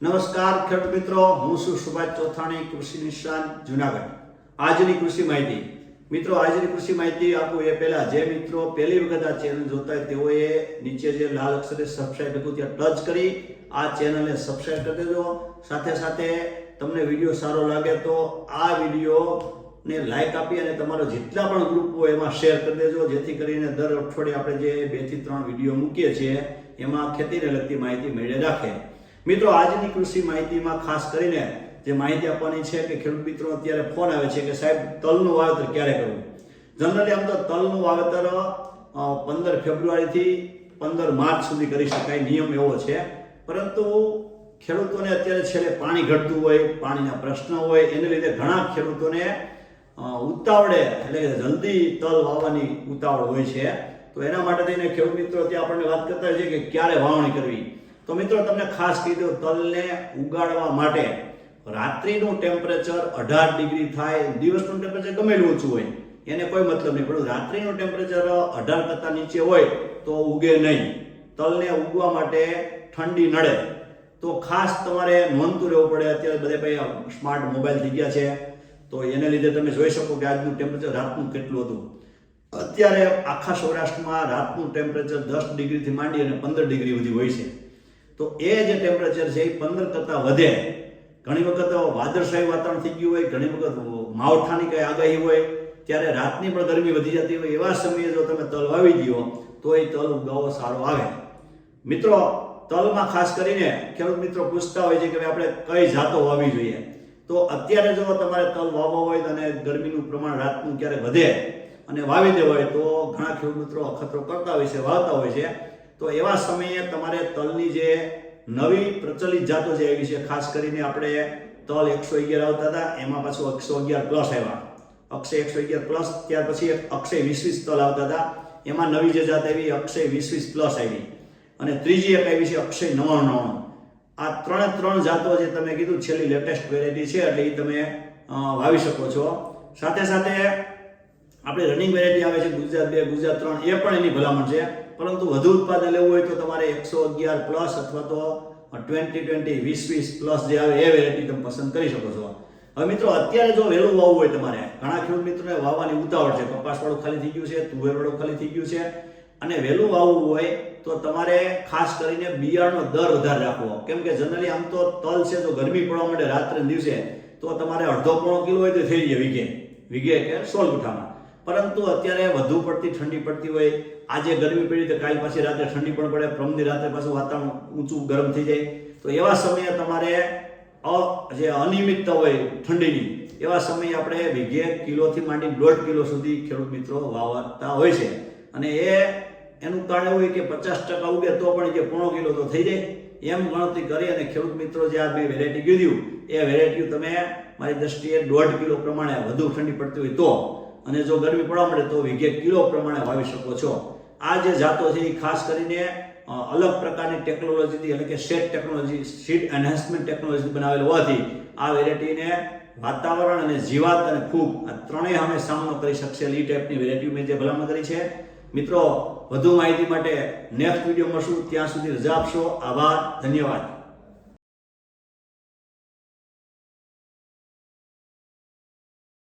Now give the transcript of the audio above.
નમસ્કાર ખેડૂત મિત્રો, હું છું સુભાષ ચોથાણી, કૃષિ નિષ્ણાંત, જુનાગઢ. આજની કૃષિ માહિતી. મિત્રો, આજની કૃષિ માહિતી આપું એ પહેલા, જે મિત્રો પહેલી વખત આ ચેનલ જોતા હોય તેઓએ નીચે જે લાલ અક્ષરે સબસ્ક્રાઇબ લખ્યું ત્યાં ટચ કરી આ ચેનલને સબસ્ક્રાઇબ કરી દેજો. સાથે સાથે તમને વીડિયો સારો લાગે તો આ વીડિયો ને લાઈક આપી અને તમારો જેટલા પણ ગ્રુપ હોય એમાં શેર કરી દેજો. જેથી કરીને દર અઠવાડિયે આપણે જે બેથી ત્રણ વીડિયો મૂકીએ છીએ, એમાં ખેતીને લગતી માહિતી મેળવી રાખે. મિત્રો, આજની કૃષિ માહિતીમાં ખાસ કરીને જે માહિતી આપવાની છે કે ખેડૂત મિત્રો, અત્યારે ફોન આવે છે કે સાહેબ, તલનું વાવેતર ક્યારે કરવું? જનરલી આમ તો તલનું વાવેતર પંદર ફેબ્રુઆરીથી પંદર માર્ચ સુધી કરી શકાય, નિયમ એવો છે. પરંતુ ખેડૂતોને અત્યારે છેલ્લે પાણી ઘટતું હોય, પાણીના પ્રશ્ન હોય, એને લીધે ઘણા ખેડૂતોને ઉતાવળે, એટલે કે જલ્દી તલ વાવવાની ઉતાવળ હોય છે. તો એના માટે થઈને ખેડૂત મિત્રો ત્યાં આપણને વાત કરતા હોય છે કે ક્યારે વાવણી કરવી? તો મિત્રો તમને ખાસ દઉં, તલને ઉગાડવા માટે રાત્રિનું ટેમ્પરેચર અઢાર ડિગ્રી થાય, દિવસનું ટેમ્પરેચર ગમે ઓછું હોય, એને કોઈ મતલબ નહીં. પણ રાત્રિનું ટેમ્પરેચર અઢાર કરતાં નીચે હોય તો ઉગે નહીં. તલને ઉગવા માટે ઠંડી નડે. તો ખાસ તમારે નોંધતું રહેવું પડે. અત્યારે બધે ભાઈ સ્માર્ટ મોબાઈલ થઈ ગયા છે. તો એને લીધે તમે જોઈ શકો કે આજનું ટેમ્પરેચર રાતનું કેટલું હતું. અત્યારે આખા સૌરાષ્ટ્રમાં રાતનું ટેમ્પરેચર દસ ડિગ્રીથી માંડી અને પંદર ડિગ્રી સુધી હોય છે. તો એ જે ટેમ્પરેચર છે એ પંદર કરતાં વધે. ઘણી વખત વાદળશાહી વાતાવરણ થઈ ગયું હોય, ઘણી વખત માવઠાની કઈ આગાહી હોય, ત્યારે રાતની પણ ગરમી વધી જતી હોય એવા સમયે જો તમે તલ વાવી દો તો એ તલ ઉગાવો સારો આવે. મિત્રો, તલમાં ખાસ કરીને ખેડૂત મિત્રો પૂછતા હોય છે કે આપણે કઈ જાતો વાવવી જોઈએ. તો અત્યારે જો તમારે તલ વાવવા હોય અને ગરમીનું પ્રમાણ રાતનું ક્યારેક વધે અને વાવી દેવાય, તો ઘણા ખેડૂત મિત્રો અખતરો કરતા હોય છે, વાવતા હોય છે. તો એવા સમયે તમારે તલની જે નવી પ્રચલિત જાતો જે આવી છે ખાસ કરીને આપણે તલ એકસો અગિયાર આવતા હતા, એમાં પાછું એકસો અગિયાર પ્લસ આવ્યા. અક્ષય એકસો અગિયાર પ્લસ ત્યાર પછી અક્ષય વીસ વીસ તલ આવતા હતા. એમાં નવી જે જાત આવી, અક્ષય વીસ વીસ પ્લસ આવી. અને ત્રીજી એક આવી છે અક્ષય નવાણું નવાણું. આ ત્રણે ત્રણ જાતો જે તમે કીધું, છેલ્લી લેટેસ્ટ વેરાયટી છે, એટલે એ તમે વાવી શકો છો. સાથે સાથે આપણે રનિંગ વેરાયટી આવે છે, ગુજરાત બે, ગુજરાત ત્રણ, એ પણ એની ભલામણ છે. પરંતુ વધુ ઉત્પાદન લેવું હોય તો તમારે એકસો અગિયાર પ્લસ અથવા તો ટ્વેન્ટી ટ્વેન્ટી વીસ વીસ પ્લસ જે આવે, એ વેરાયટી તમે પસંદ કરી શકો છો. હવે મિત્રો, અત્યારે જો વહેલું વાવવું હોય તમારે, ઘણા ખેડૂત મિત્રોને વાવવાની ઉતાવળ છે. કપાસવાળું ખાલી થઈ ગયું છે, તુવેરવાળું ખાલી થઈ ગયું છે. અને વહેલું વાવવું હોય તો તમારે ખાસ કરીને બિયારણનો દર વધારે રાખવો. કેમ કે જનરલી આમ તો તલ છે, તો ગરમી પડવા માટે રાત્રે દિવસે તો તમારે અડધો પોણો કિલો હોય તો થઈ જાય વીઘે. વીઘે કે સોળ ગુઠામાં. પરંતુ અત્યારે વધુ પડતી ઠંડી પડતી હોય, આજે ગરમી પડી તો કાલ પાછી રાત્રે ઠંડી પણ પડે, પ્રમની રાત્રે પાછું વાતાવરણ ઊંચું ગરમ થઈ જાય. તો એવા સમયે તમારે અ, જે અનિયમિતતા હોય ઠંડીની, એવા સમયે આપણે વીઘે કિલોથી માંડી દોઢ કિલો સુધી ખેડૂત મિત્રો વાવતા હોય છે. અને એ, એનું કારણ એવું હોય કે પચાસ ટકા ઉગે તો પણ જે પોણો કિલો તો થઈ જાય. એમ ગણતરી કરી અને ખેડૂત મિત્રો જે આ મેં વેરાયટી કીધું, એ વેરાયટી તમે મારી દ્રષ્ટિએ દોઢ કિલો પ્રમાણે વધુ ઠંડી પડતી હોય તો અને જો ગરમી પડવા મળે તો વીઘે કિલો પ્રમાણે વાવી શકો છો. આ જે જાતો છે એ ખાસ કરીને અલગ પ્રકારની ટેકનોલોજીથી એટલે કે set technology, seed enhancement technology બનાવેલ હોવાથી આ વેરાયટીને વાતાવરણ અને જીવાત અને ફૂગ આ ત્રણેય અમે સામનો કરી શકશે એ ટાઈપની વેરાયટી મેં જે ભલામણ કરી છે. મિત્રો, વધુ માહિતી માટે નેક્સ્ટ વીડિયો મળશું. ત્યાં સુધી રજા આપશો. આભાર. ધન્યવાદ.